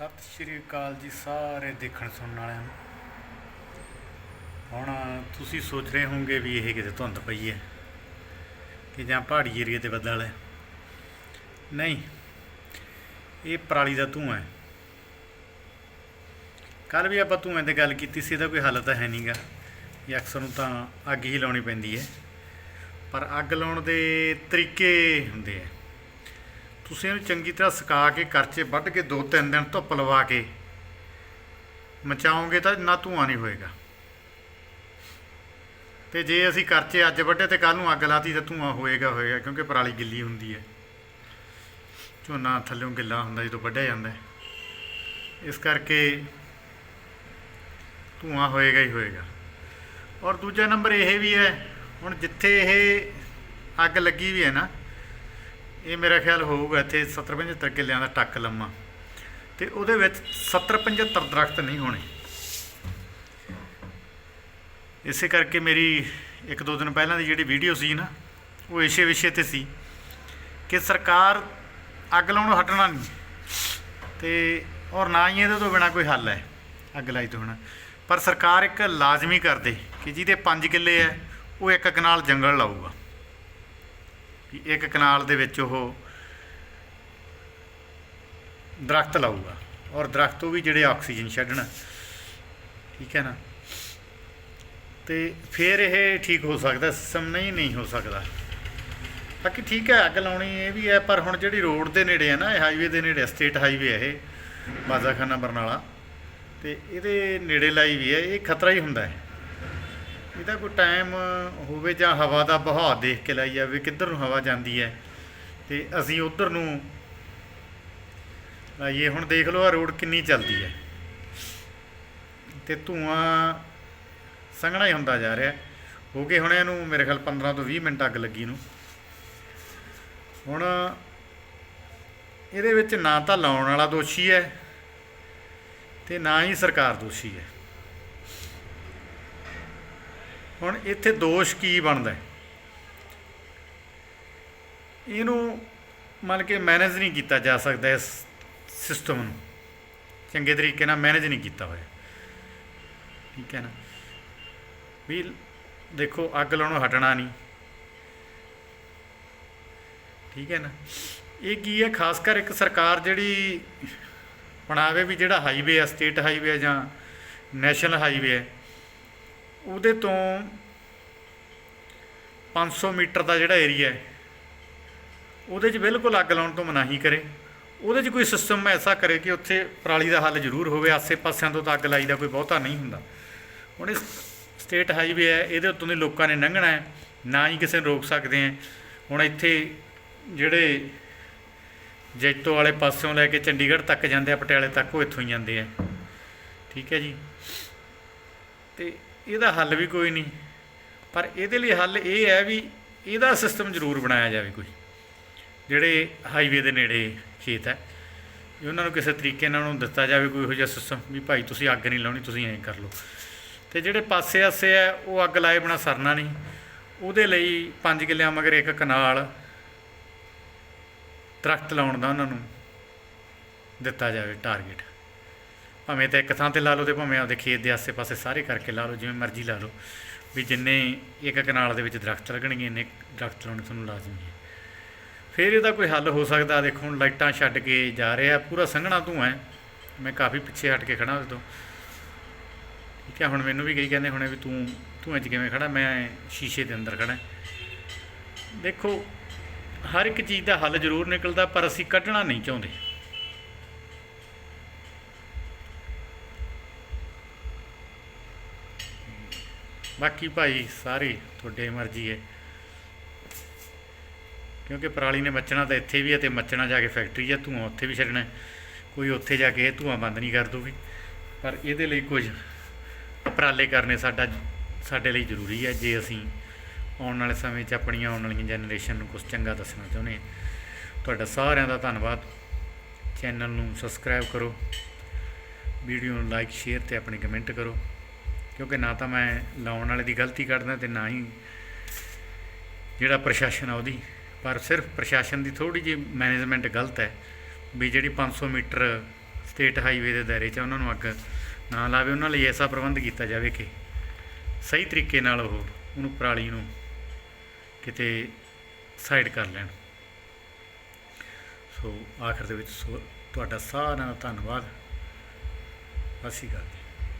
ਸਤਿ ਸ਼੍ਰੀ ਅਕਾਲ ਜੀ ਸਾਰੇ ਦੇਖਣ ਸੁਣਨ ਵਾਲਿਆਂ ਨੂੰ। ਹੁਣ ਤੁਸੀਂ ਸੋਚ ਰਹੇ ਹੋਵੋਗੇ ਵੀ ਇਹ ਕਿਤੇ ਧੁੰਦ ਪਈ ਹੈ ਕਿ ਜਾਂ ਪਹਾੜੀ ਏਰੀਏ ਤੇ ਬੱਦਲ ਹੈ। ਨਹੀਂ, ਇਹ ਪਰਾਲੀ ਦਾ ਧੂੰਆਂ ਹੈ। ਕੱਲ ਵੀ ਆਪਾਂ ਧੂੰਆਂ ਤੇ ਗੱਲ ਕੀਤੀ ਸੀ, ਇਹਦਾ ਕੋਈ ਹੱਲ ਤਾਂ ਹੈ ਨਹੀਂਗਾ ਇਹ ਅਕਸਰ ਨੂੰ ਤਾਂ ਅੱਗ ਹੀ ਲਾਉਣੀ ਪੈਂਦੀ ਹੈ। ਪਰ ਅੱਗ ਲਾਉਣ ਦੇ ਤਰੀਕੇ ਹੁੰਦੇ ਆ। ਤੁਸੀਂ ਇਹਨੂੰ ਚੰਗੀ ਤਰ੍ਹਾਂ ਸੁਕਾ ਕੇ ਕਰਚੇ ਵੱਢ ਕੇ 2-3 ਦਿਨ ਧੁੱਪ ਲਵਾ ਕੇ ਮਚਾਓਗੇ ਤਾਂ ਨਾ ਧੂਆਂ ਨਹੀਂ ਹੋਏਗਾ। ਤੇ ਜੇ ਅਸੀਂ ਕਰਚੇ ਅੱਜ ਵੱਢੇ ਤੇ ਕੱਲ ਨੂੰ ਅੱਗ ਲਾਤੀ ਤਾਂ ਧੂਆਂ ਹੋਏਗਾ ਹੋਏਗਾ ਕਿਉਂਕਿ ਪਰਾਲੀ ਗਿੱਲੀ ਹੁੰਦੀ ਹੈ। ਝੋਨਾ ਥੱਲਿਓਂ ਗਿੱਲਾ ਹੁੰਦਾ ਜਦੋਂ ਵੱਢਿਆ ਜਾਂਦਾ ਇਸ ਕਰਕੇ ਧੂਆਂ ਹੋਏਗਾ ਹੀ ਹੋਏਗਾ। ਔਰ ਦੂਜਾ ਨੰਬਰ ਇਹ ਵੀ ਹੈ, ਹੁਣ ਜਿੱਥੇ ਇਹ ਅੱਗ ਲੱਗੀ ਵੀ ਹੈ ਨਾ ਇਹ ਮੇਰਾ ਖਿਆਲ ਹੋਊਗਾ ਇੱਥੇ 70 75 ਕਿੱਲਿਆਂ ਦਾ ਟੱਕ ਲੰਮਾ। ਤੇ ਉਹਦੇ ਵਿੱਚ 70 75 ਦਰਖਤ ਨਹੀਂ ਹੋਣੇ। ਇਸੇ ਕਰਕੇ ਮੇਰੀ ਇੱਕ ਦੋ ਦਿਨ ਪਹਿਲਾਂ ਦੀ ਜਿਹੜੀ ਵੀਡੀਓ ਸੀ ਨਾ, ਉਹ ਇਸੇ ਵਿਸ਼ੇ ਤੇ ਸੀ ਕਿ ਸਰਕਾਰ ਅੱਗ ਲਾਉਣੋਂ ਹਟਣਾ ਨਹੀਂ। ਤੇ ਔਰ ਨਾ ਹੀ ਇਹਦੇ ਤੋਂ ਬਿਨਾ ਕੋਈ ਹੱਲ ਹੈ, ਅੱਗ ਲਾਈ ਤੋਂ ਬਿਨਾ। ਪਰ ਸਰਕਾਰ ਇੱਕ ਲਾਜ਼ਮੀ ਕਰ ਦੇ ਕਿ ਜਿਹਦੇ 5 ਕਿੱਲੇ ਹੈ, ਉਹ ਇੱਕ ਕਨਾਲ ਜੰਗਲ ਲਾਊਗਾ। ਵੀ ਇੱਕ ਕਨਾਲ ਦੇ ਵਿੱਚ ਉਹ ਦਰਖਤ ਲਾਊਗਾ ਔਰ ਦਰਖਤ ਉਹ ਵੀ ਜਿਹੜੇ ਆਕਸੀਜਨ ਛੱਡਣ। ਠੀਕ ਹੈ ਨਾ? ਤੇ ਫਿਰ ਇਹ ਠੀਕ ਹੋ ਸਕਦਾ ਸਿਸਟਮ ਨਹੀਂ ਨਹੀਂ ਹੋ ਸਕਦਾ। ਬਾਕੀ ਠੀਕ ਹੈ, ਅੱਗ ਲਾਉਣੀ ਇਹ ਵੀ ਹੈ, ਪਰ ਹੁਣ ਜਿਹੜੀ ਰੋਡ ਦੇ ਨੇੜੇ ਹੈ ਨਾ, ਇਹ ਹਾਈਵੇ ਦੇ ਨੇੜੇ ਸਟੇਟ ਹਾਈਵੇ ਹੈ ਇਹ ਬਾਜ਼ਾਖਾਨਾ ਬਰਨਾਲਾ। ਤੇ ਇਹਦੇ ਨੇੜੇ ਲਾਈ ਵੀ ਹੈ, ਇਹ ਖਤਰਾ ਹੀ ਹੁੰਦਾ ਹੈ। ਇਹਦਾ ਕੋਈ ਟਾਈਮ ਹੋਵੇ ਜਾਂ ਹਵਾ ਦਾ ਬਹਾਅ ਦੇਖ ਕੇ ਲਾਈ ਜਾਵੇ, ਕਿੱਧਰ ਨੂੰ ਹਵਾ ਜਾਂਦੀ ਹੈ। ਤੇ ਅਸੀਂ ਉਧਰ ਨੂੰ ਲਾਈਏ। ਹੁਣ ਦੇਖ ਲਓ ਆ ਰੋਡ ਕਿੰਨੀ ਚੱਲਦੀ ਹੈ। ਤੇ ਧੂਆਂ ਸੰਘਣਾ ਹੀ ਹੁੰਦਾ ਜਾ ਰਿਹਾ। ਹੋ ਗਏ ਹੁਣ ਇਹਨੂੰ ਮੇਰੇ ਖਿਆਲ 15 ਤੋਂ 20 ਮਿੰਟ ਅੱਗ ਲੱਗੀ ਨੂੰ। ਹੁਣ ਇਹਦੇ ਵਿੱਚ ਨਾ ਤਾਂ ਲਾਉਣ ਵਾਲਾ ਦੋਸ਼ੀ ਹੈ ਤੇ ਨਾ ਹੀ ਸਰਕਾਰ ਦੋਸ਼ੀ ਹੈ। ਹੁਣ ਇੱਥੇ ਦੋਸ਼ ਕੀ ਬਣਦਾ ਇਹਨੂੰ ਮੰਨ ਕੇ ਮੈਨੇਜ ਨਹੀਂ ਕੀਤਾ ਜਾ ਸਕਦਾ ਇਸ ਸਿਸਟਮ ਨੂੰ। ਚੰਗੇ ਤਰੀਕੇ ਨਾਲ ਮੈਨੇਜ ਨਹੀਂ ਕੀਤਾ ਹੋਇਆ। ਠੀਕ ਹੈ ਨਾ? ਵੀ ਦੇਖੋ, ਅੱਗ ਲਾਉਣੋਂ ਹਟਣਾ ਨਹੀਂ। ਠੀਕ ਹੈ ਨਾ? ਇਹ ਕੀ ਹੈ? ਖਾਸ ਕਰ ਇੱਕ ਸਰਕਾਰ ਜਿਹੜੀ ਬਣਾਵੇ ਵੀ ਜਿਹੜਾ ਹਾਈਵੇ ਆ ਸਟੇਟ ਹਾਈਵੇ ਜਾਂ ਨੈਸ਼ਨਲ ਹਾਈਵੇ ਹੈ ਉਹਦੇ ਤੋਂ 500 ਮੀਟਰ ਦਾ ਜਿਹੜਾ ਏਰੀਆ ਹੈ, ਉਹਦੇ 'ਚ ਬਿਲਕੁਲ ਅੱਗ ਲਾਉਣ ਤੋਂ ਮਨਾਹੀ ਕਰੇ। ਉਹਦੇ 'ਚ ਕੋਈ ਸਿਸਟਮ ਐਸਾ ਕਰੇ ਕਿ ਉੱਥੇ ਪਰਾਲੀ ਦਾ ਹੱਲ ਜ਼ਰੂਰ ਹੋਵੇ, ਆਸੇ-ਪਾਸਿਆਂ ਤੋਂ ਤਾਂ ਅੱਗ ਲਾਈ ਦਾ ਕੋਈ ਬਹੁਤਾ ਨਹੀਂ ਹੁੰਦਾ। ਹੁਣ ਇਹ ਸਟੇਟ ਹਾਈਵੇ ਹੈ, ਇਹਦੇ ਉੱਤੋਂ ਦੇ ਲੋਕਾਂ ਨੇ ਲੰਘਣਾ ਹੈ, ਨਾ ਹੀ ਕਿਸੇ ਨੂੰ ਰੋਕ ਸਕਦੇ ਆ ਹੁਣ ਇੱਥੇ ਜਿਹੜੇ ਜੈਤੋ ਵਾਲੇ ਪਾਸਿਓਂ ਲੈ ਕੇ ਚੰਡੀਗੜ੍ਹ ਤੱਕ ਜਾਂਦੇ ਆ, ਪਟਿਆਲੇ ਤੱਕ, ਉਹ ਇੱਥੋਂ ਹੀ ਜਾਂਦੇ ਆ। ਠੀਕ ਹੈ ਜੀ? ਤੇ ਇਹਦਾ ਹੱਲ ਵੀ ਕੋਈ ਨਹੀਂ। ਪਰ ਇਹਦੇ ਲਈ ਹੱਲ ਇਹ ਹੈ ਵੀ ਇਹਦਾ ਸਿਸਟਮ ਜ਼ਰੂਰ ਬਣਾਇਆ ਜਾਵੇ ਕੋਈ। ਜਿਹੜੇ ਹਾਈਵੇ ਦੇ ਨੇੜੇ ਖੇਤ ਹੈ ਉਹਨਾਂ ਨੂੰ ਕਿਸੇ ਤਰੀਕੇ ਨਾਲ ਉਹਨੂੰ ਦਿੱਤਾ ਜਾਵੇ ਕੋਈ ਇਹੋ ਜਿਹਾ ਸਿਸਟਮ ਵੀ ਭਾਈ ਤੁਸੀਂ ਅੱਗ ਨਹੀਂ ਲਾਉਣੀ, ਤੁਸੀਂ ਐਂ ਕਰ ਲਓ। ਤੇ ਜਿਹੜੇ ਪਾਸੇ ਆਸੇ ਹੈ, ਉਹ ਅੱਗ ਲਾਏ ਬਣਾ ਸਰਨਾ ਨਹੀਂ। ਉਹਦੇ ਲਈ 5 ਕਿੱਲਿਆਂ ਮਗਰ ਇੱਕ ਕਨਾਲ ਦਰਖਤ ਲਾਉਣ ਦਾ ਉਹਨਾਂ ਨੂੰ ਦਿੱਤਾ ਜਾਵੇ ਟਾਰਗੇਟ ਭਾਵੇਂ ਤਾਂ ਇੱਕ ਥਾਂ ਤੇ ਲਾ ਲਓ ਤੇ ਭਾਵੇਂ ਆਪਦੇ ਖੇਤ ਦੇ ਆਸੇ-ਪਾਸੇ ਸਾਰੇ ਕਰਕੇ ਲਾ ਲਓ, ਜਿਵੇਂ ਮਰਜ਼ੀ ਲਾ ਲਓ, ਵੀ ਜਿੰਨੇ ਇੱਕ ਕਨਾਲ ਦੇ ਵਿੱਚ ਦਰਖਤ ਲੱਗਣਗੇ ਇੰਨੇ ਦਰਖਤ ਲਾਉਣੇ ਤੁਹਾਨੂੰ ਲਾਜ਼ਮੀ ਹੈ। ਫਿਰ ਇਹਦਾ ਕੋਈ ਹੱਲ ਹੋ ਸਕਦਾ ਦੇਖੋ ਹੁਣ ਲਾਈਟਾਂ ਛੱਡ ਕੇ ਜਾ ਰਿਹਾ, ਪੂਰਾ ਸੰਘਣਾ ਧੂੰਆਂ ਮੈਂ ਕਾਫੀ ਪਿੱਛੇ ਹਟ ਕੇ ਖੜਾ ਉਸ ਤੋਂ ਠੀਕ ਹੈ, ਹੁਣ ਮੈਨੂੰ ਵੀ ਕਈ ਕਹਿੰਦੇ ਹੁਣੇ ਵੀ ਤੂੰ, ਧੂੰਆਂ 'ਚ ਕਿਵੇਂ ਖੜਾ ਮੈਂ ਸ਼ੀਸ਼ੇ ਦੇ ਅੰਦਰ ਖੜਾ ਦੇਖੋ, ਹਰ ਇੱਕ ਚੀਜ਼ ਦਾ ਹੱਲ ਜ਼ਰੂਰ ਨਿਕਲਦਾ, ਪਰ ਅਸੀਂ ਕੱਢਣਾ ਨਹੀਂ ਚਾਹੁੰਦੇ। ਬਾਕੀ ਭਾਈ ਸਾਰੇ ਤੁਹਾਡੇ ਮਰਜ਼ੀ ਹੈ। ਕਿਉਂਕਿ ਪਰਾਲੀ ਨੇ ਮੱਚਣਾ ਤਾਂ ਇੱਥੇ ਵੀ ਹੈ ਤੇ ਮੱਚਣਾ ਜਾ ਕੇ ਫੈਕਟਰੀ ਜਾਂ ਧੂੰਆਂ ਉੱਥੇ ਵੀ ਛੱਡਣਾ ਕੋਈ ਉੱਥੇ ਜਾ ਕੇ ਇਹ ਧੂੰਆਂ ਬੰਦ ਨਹੀਂ ਕਰ ਦੂਗੀ ਪਰ ਇਹਦੇ ਲਈ ਕੁਝ ਉਪਰਾਲੇ ਕਰਨੇ ਸਾਡਾ, ਸਾਡੇ ਲਈ ਜ਼ਰੂਰੀ ਹੈ। ਜੇ ਅਸੀਂ ਆਉਣ ਵਾਲੇ ਸਮੇਂ 'ਚ ਆਪਣੀਆਂ ਆਉਣ ਵਾਲੀਆਂ ਜਨਰੇਸ਼ਨ ਨੂੰ ਕੁਝ ਚੰਗਾ ਦੱਸਣਾ ਚਾਹੁੰਦੇ ਹਾਂ, ਤੁਹਾਡਾ ਸਾਰਿਆਂ ਦਾ ਧੰਨਵਾਦ। ਚੈਨਲ ਨੂੰ ਸਬਸਕ੍ਰਾਈਬ ਕਰੋ। ਵੀਡੀਓ ਨੂੰ ਲਾਈਕ ਸ਼ੇਅਰ ਤੇ ਆਪਣੇ ਕਮੈਂਟ ਕਰੋ। ਕਿਉਂਕਿ ਨਾ ਤਾਂ ਮੈਂ ਲਾਉਣ ਵਾਲੇ ਦੀ ਗਲਤੀ ਕੱਢਦਾ ਤੇ ਨਾ ਹੀ ਜਿਹੜਾ ਪ੍ਰਸ਼ਾਸਨ ਆ ਉਹਦੀ। ਪਰ ਸਿਰਫ ਪ੍ਰਸ਼ਾਸਨ ਦੀ ਥੋੜੀ ਜਿਹੀ ਮੈਨੇਜਮੈਂਟ ਗਲਤ ਹੈ ਵੀ ਜਿਹੜੀ 500 ਮੀਟਰ ਸਟੇਟ ਹਾਈਵੇ ਦੇ ਦਾਇਰੇ 'ਚ ਉਹਨਾਂ ਨੂੰ ਅੱਗ ਨਾ ਲਾਵੇ, ਉਹਨਾਂ ਲਈ ਐਸਾ ਪ੍ਰਬੰਧ ਕੀਤਾ ਜਾਵੇ ਕਿ ਸਹੀ ਤਰੀਕੇ ਨਾਲ ਉਹ ਉਹਨੂੰ ਪਰਾਲੀ ਨੂੰ ਕਿਤੇ ਸਾਈਡ ਕਰ ਲੈਣ। ਸੋ ਆਖਰ ਦੇ ਵਿੱਚ ਸੋ ਤੁਹਾਡਾ ਸਾਰਿਆਂ ਦਾ ਧੰਨਵਾਦ। ਅਸੀਂ ਕਰਦੇ